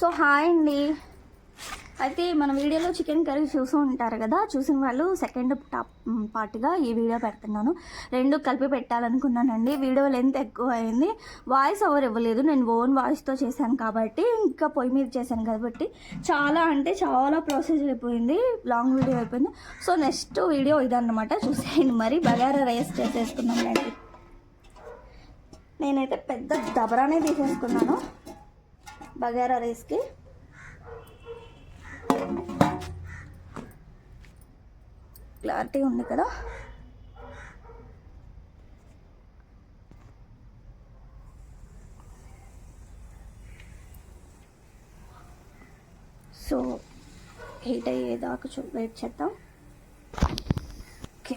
So hi అండి. అయితే మన వీడియోలో చికెన్ కర్రీ చూసి ఉంటారు కదా చూసిన వాళ్ళు సెకండ్ టాప్ పార్ట్గా ఈ వీడియో పెడుతున్నాను. రెండు కలిపి పెట్టాలనుకున్నానండి. వీడియో లెంత్ ఎక్కువ అయింది వాయిస్ ఓవర్ ఇవ్వలేదు. నేను ఓన్ వాయిస్తో చేశాను కాబట్టి ఇంకా పొయ్యి మీద చేశాను కాబట్టి చాలా అంటే చాలా ప్రాసెస్ అయిపోయింది. లాంగ్ వీడియో అయిపోయింది. సో నెక్స్ట్ వీడియో ఇదన్నమాట. చూసేయండి మరి. బగారా రైస్ చేసేసుకున్నానండి నేనైతే పెద్ద దబరానే తీసేసుకున్నాను. బగారా రైస్కి. క్లారిటీ ఉంది కదా? సో హీట్ అయ్యేదాకా చూ వెయిట్ చేద్దాం. ఓకే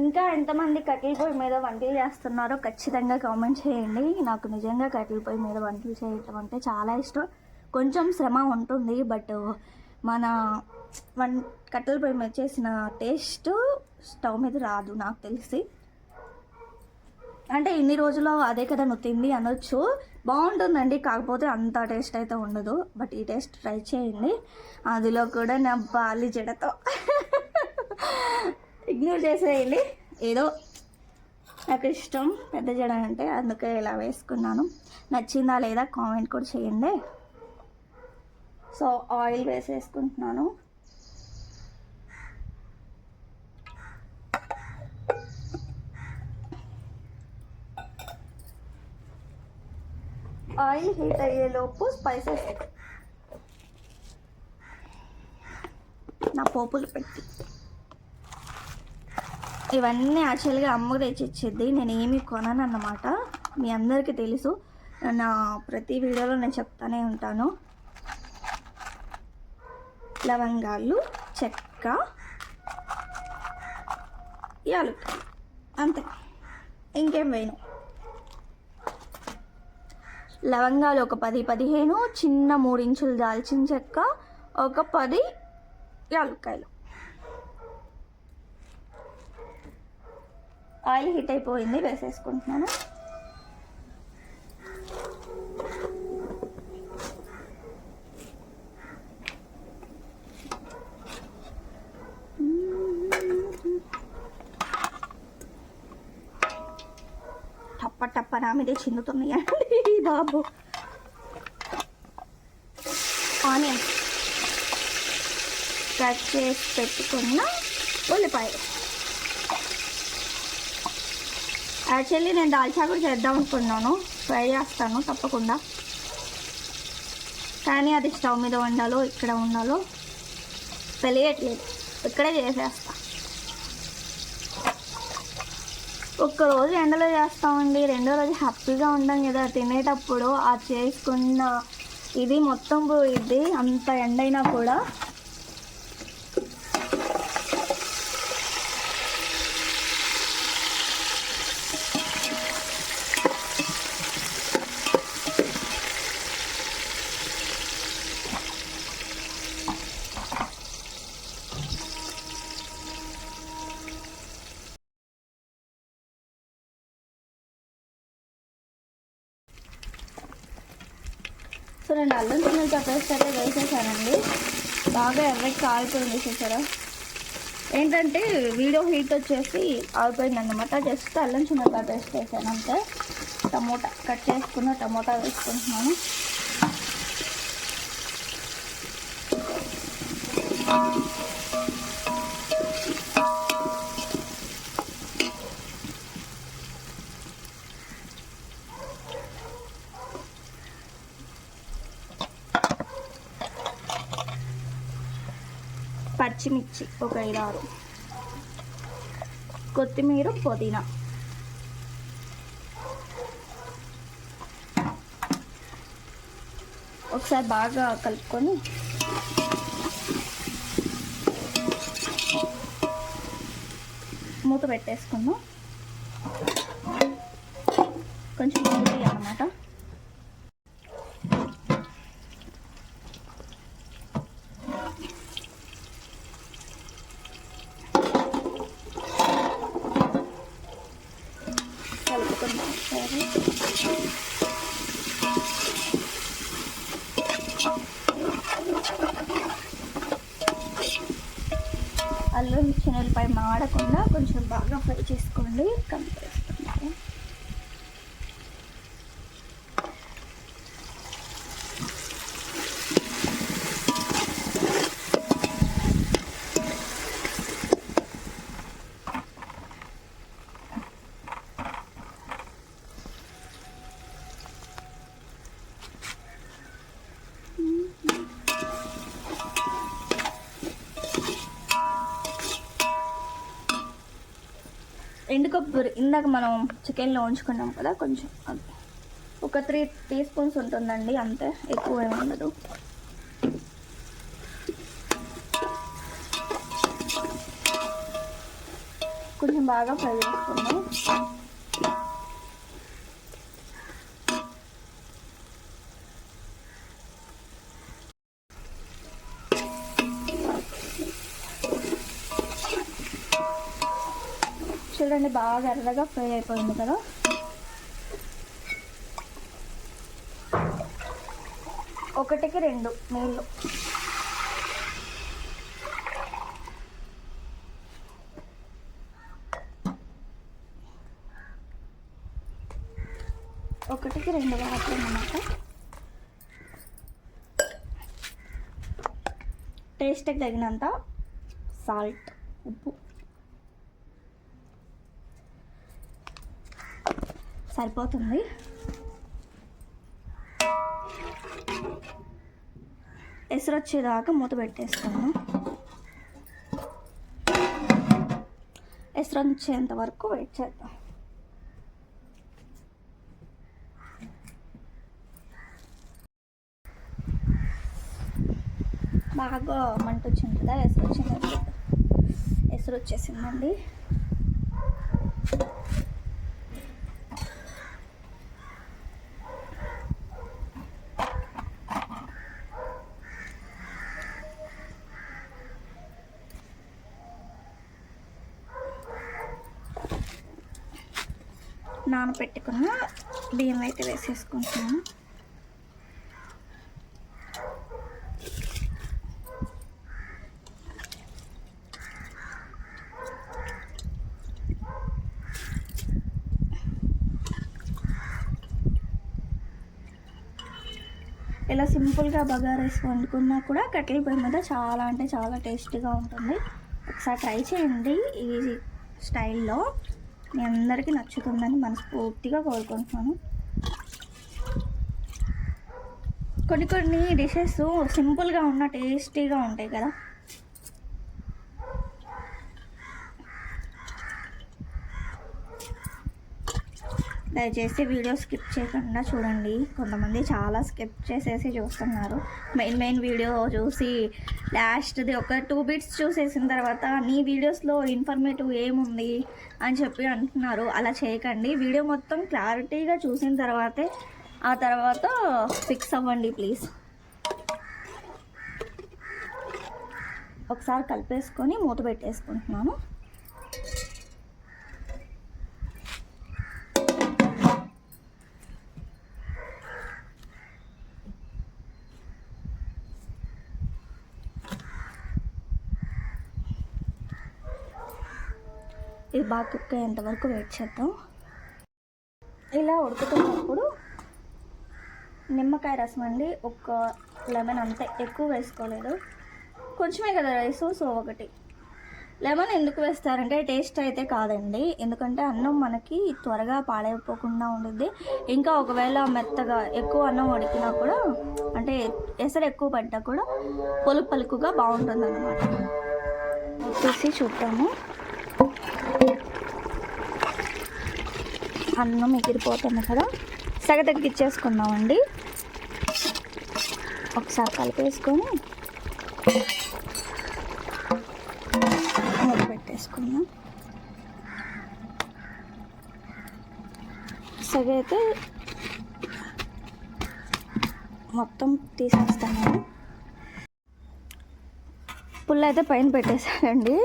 ఇంకా ఎంతమంది కట్టెల పొయ్యి మీద వంటలు చేస్తున్నారో ఖచ్చితంగా కామెంట్ చేయండి. నాకు నిజంగా కట్టెల పొయ్యి మీద వంటలు చేయటం అంటే చాలా ఇష్టం. కొంచెం శ్రమ ఉంటుంది బట్ మన వన్ కట్టెల పొయ్యి మీద చేసిన టేస్ట్ స్టవ్ మీద రాదు నాకు తెలిసి. అంటే ఇన్ని రోజులు అదే కదా నువ్వు తిండి అనొచ్చు. బాగుంటుందండి కాకపోతే అంత టేస్ట్ అయితే ఉండదు. బట్ ఈ టేస్ట్ ట్రై చేయండి. అందులో కూడా నా బాలి జడతో ఇగ్నోర్ చేసేయండి. ఏదో నాకు ఇష్టం పెద్ద జడ అంటే అందుకే ఇలా వేసుకున్నాను. నచ్చిందా లేదా కామెంట్ కూడా చేయండి. సో ఆయిల్ వేసేసుకుంటున్నాను. ఆయిల్ హీట్ అయ్యేలోపు స్పైసెస్ నా పోపులు పెట్టి. ఇవన్నీ యాక్చువల్గా అమ్మ తెచ్చిచ్చేది నేను ఏమి కొనను అన్నమాట. మీ అందరికీ తెలుసు. నా ప్రతి వీడియోలో నేను చెప్తానే ఉంటాను. లవంగాలు చెక్క యాలక్కాయ అంతే. ఇంకేం వేయను. లవంగాలు ఒక పది పదిహేను చిన్న మూడించులు దాల్చిన చెక్క ఒక పది యాలుక్కాయలు. ఆయిల్ హీట్ అయిపోయింది వేసేసుకుంటున్నాను. టప్ప టప్ప నా మీదే చిందుతున్నాయండి బాబు. ఆనియన్ కట్ చేసి పెట్టుకున్న ఉల్లిపాయలు. యాక్చువల్లీ నేను దాల్చా కూడా చేద్దాం అనుకున్నాను. ట్రై చేస్తాను తప్పకుండా. కానీ అది స్టవ్ మీద వండాలో ఇక్కడ ఉండాలో తెలియట్లేదు. ఇక్కడే చేసేస్తా. ఒక్కరోజు ఎండలో చేస్తామండి. రెండో రోజు హ్యాపీగా ఉంటాం కదా తినేటప్పుడు. ఆ చేసుకున్న ఇది మొత్తం పోయిద్ది. అంత ఎండైనా కూడా. రెండు అల్లం చిన్న పేస్ట్ అయితే వేసేసానండి. బాగా ఎర్రకి కాలిపోయింది చూసారా ఏంటంటే వీడియో హీట్ వచ్చేసి ఆగిపోయింది అనమాట జస్ట్ అల్లం చిన్నగా పేస్ట్ వేసాను అంతే. టమోటా కట్ చేసుకున్న టమోటా వేసుకుంటున్నాను. పచ్చిమిర్చి ఒక ఐదారు. కొత్తిమీర పుదీనా. ఒకసారి బాగా కలుపుకొని మూత పెట్టేసుకుందాం. కొంచెం అన్నమాట అల్లం చిన్నపై మాడకుండా కొంచెం బాగా ఫ్రై చేసుకోండి. కలిపేస్తున్నాను కొబ్బరి ఇందాక మనం చికెన్లో ఉంచుకున్నాం కదా కొంచెం అది ఒక త్రీ టీ స్పూన్స్ ఉంటుందండి అంతే. ఎక్కువ ఏమి ఉండదు. కొంచెం బాగా ఫ్రై చేసుకుందాం. చూడండి బాగా ఎర్రగా ఫ్రై అయిపోయింది కదా. ఒకటికి రెండు నీళ్ళు. ఒకటికి రెండు వాటర్ అన్నమాట టేస్ట్కి తగినంత సాల్ట్ ఉప్పు. సరిపోతుంది. ఎసురు వచ్చేదాకా మూత పెట్టేస్తాను. ఎసురు వచ్చేంత వరకు వెయిట్ చేద్దాం. బాగా మంట వచ్చింది కదా ఎసురు వచ్చింది ఎసురు వచ్చేసిందండి నానబెట్టుకున్న బియ్యం అయితే వేసేసుకుంటున్నాను ఇలా సింపుల్గా బగారా రైస్ వండుకున్నా కూడా కట్టెల పొయ్యి మీద చాలా అంటే చాలా టేస్టీగా ఉంటుంది. ఒకసారి ట్రై చేయండి ఈ స్టైల్లో. మీ అందరికీ నచ్చుతుందని మనస్ఫూర్తిగా కోరుకుంటున్నాను. కొన్ని కొన్ని డిషెస్ సింపుల్గా ఉన్న టేస్టీగా ఉంటాయి కదా. దయచేసి వీడియో స్కిప్ చేయకుండా చూడండి. కొంతమంది చాలా స్కిప్ చేసేసి చూస్తున్నారు. మెయిన్ మెయిన్ వీడియో చూసి లాస్ట్ది ఒక టూ బిట్స్ చూసేసిన తర్వాత నీ వీడియోస్లో ఇన్ఫర్మేటివ్ ఏముంది? అని చెప్పి అంటున్నారు. అలా చేయకండి. వీడియో మొత్తం క్లారిటీగా చూసిన తర్వాతే ఆ తర్వాత ఫిక్స్ అవ్వండి ప్లీజ్. ఒకసారి కలిపేసుకొని మూత పెట్టేసుకుంటున్నాను. బాగా కుక్ అయ్యేంత వరకు వెయిట్ చేద్దాం. ఇలా ఉడుకుతున్నప్పుడు నిమ్మకాయ రసం అండి ఒక లెమన్ అంతే ఎక్కువ వేసుకోలేదు. కొంచెమే కదా రైస్ సో ఒకటి. లెమన్ ఎందుకు వేస్తారంటే టేస్ట్ అయితే కాదండి. ఎందుకంటే అన్నం మనకి త్వరగా పాడైపోకుండా ఉంటుంది ఇంకా ఒకవేళ మెత్తగా ఎక్కువ అన్నం ఉడికినా కూడా అంటే ఎసరు ఎక్కువ పడ్డా కూడా పలుకు పలుకుగా బాగుంటుంది అన్నమాట వచ్చేసి చూద్దాము. అన్నం ఎగిరిపోతుంది కదా. సగ తగ్గిచ్చేసుకుందామండి. ఒకసారి కలిపేసుకొని మూత పెట్టేసుకుందాం. సగ అయితే మొత్తం తీసేస్తాను. పుల్ల అయితే పైన పెట్టేశానండి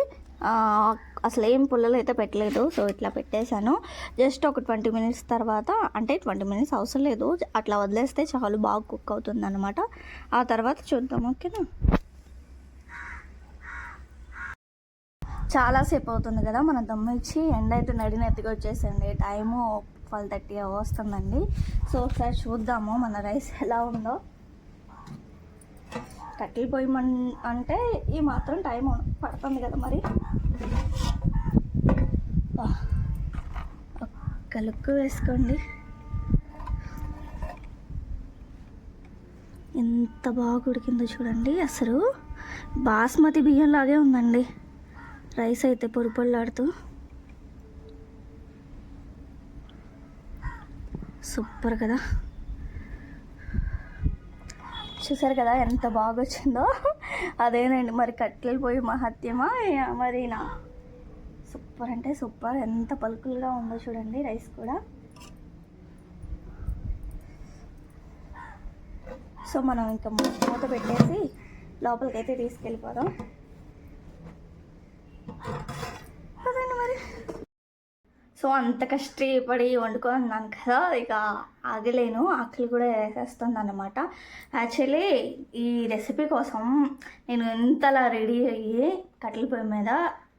అసలు ఏం పుల్లలు అయితే పెట్టలేదు. సో ఇట్లా పెట్టేశాను. జస్ట్ ఒక ట్వంటీ మినిట్స్ తర్వాత అంటే ట్వంటీ మినిట్స్ అవసరం లేదు. అట్లా వదిలేస్తే చాలు బాగా కుక్ అవుతుంది అనమాట ఆ తర్వాత చూద్దాం ఓకేనా? చాలాసేపు అవుతుంది కదా మన దమ్ము ఇచ్చి. ఎండ అయితే నడినెత్తిగా వచ్చేసింది. టైము ట్వెల్వ్ థర్టీ వస్తుందండి. సో ఒకసారి చూద్దాము మన రైస్ ఎలా ఉందో. కట్టెలు పొయ్యి అంటే ఈ మాత్రం టైం పడుతుంది కదా మరి. ఒక్క లుక్ వేసుకోండి. ఎంత బాగా ఉడికిందో చూడండి. అసలు బాస్మతి బియ్యం లాగే ఉందండి. రైస్ అయితే పొడి పొళ్ళాడుతూ సూపర్ కదా. చూసారు కదా ఎంత బాగా వచ్చిందో అదేనండి మరి కట్టెలు పోయి మహత్యమా మరి నా సూపర్ అంటే సూపర్. ఎంత పలుకులుగా ఉందో చూడండి రైస్ కూడా. సో మనం ఇంకా మూత పెట్టేసి లోపలికి అయితే తీసుకెళ్ళిపోదాం. అదండి మరి? సో అంత కష్టపడి వండుకున్నాను కదా ఇక ఆగలేను. ఆకలి కూడా వేసేస్తుంది అనమాట యాక్చువల్లీ ఈ రెసిపీ కోసం నేను ఎంతలా రెడీ అయ్యి కట్టెల పొయ్యి మీద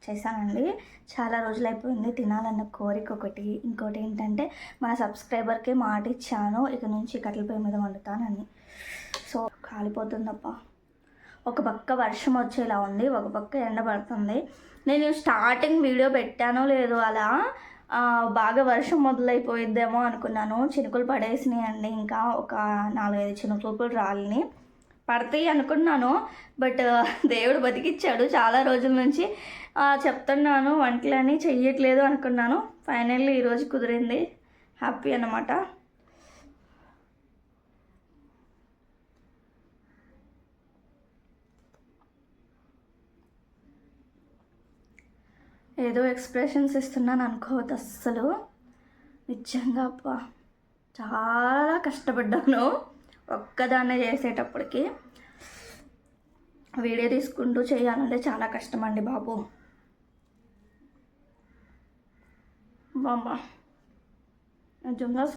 చేశానండి. చాలా రోజులు అయిపోయింది తినాలన్న కోరిక ఒకటి. ఇంకోటి ఏంటంటే మన సబ్స్క్రైబర్కి మాట ఇచ్చాను ఇక నుంచి కట్టెల పొయ్యి మీద వండుతానని. సో కాలిపోతుందప్ప ఒక పక్క వర్షం వచ్చేలా ఉంది ఒక పక్క ఎండ పడుతుంది. నేను స్టార్టింగ్ వీడియో పెట్టానో లేదో అలా బాగా వర్షం మొదలైపోయిద్దేమో అనుకున్నాను. చినుకులు పడేసినాయండి ఇంకా ఒక నాలుగైదు చినుకులు రాలిని. పడతాయి అనుకున్నాను బట్ దేవుడు బతికిచ్చాడు చాలా రోజుల నుంచి. చెప్తున్నాను వంటలని చెయ్యట్లేదు అనుకున్నాను. ఫైనల్లీ ఈరోజు కుదిరింది. హ్యాపీ అన్నమాట. ఏదో ఎక్స్ప్రెషన్స్ ఇస్తున్నాను అనుకోవద్దు అస్సలు. నిజంగా అప్ప చాలా కష్టపడ్డాను. ఒక్కదాన్నే చేసేటప్పటికి వీడియో తీసుకుంటూ చేయాలంటే చాలా కష్టం అండి బాబు. బాబా నిజంగా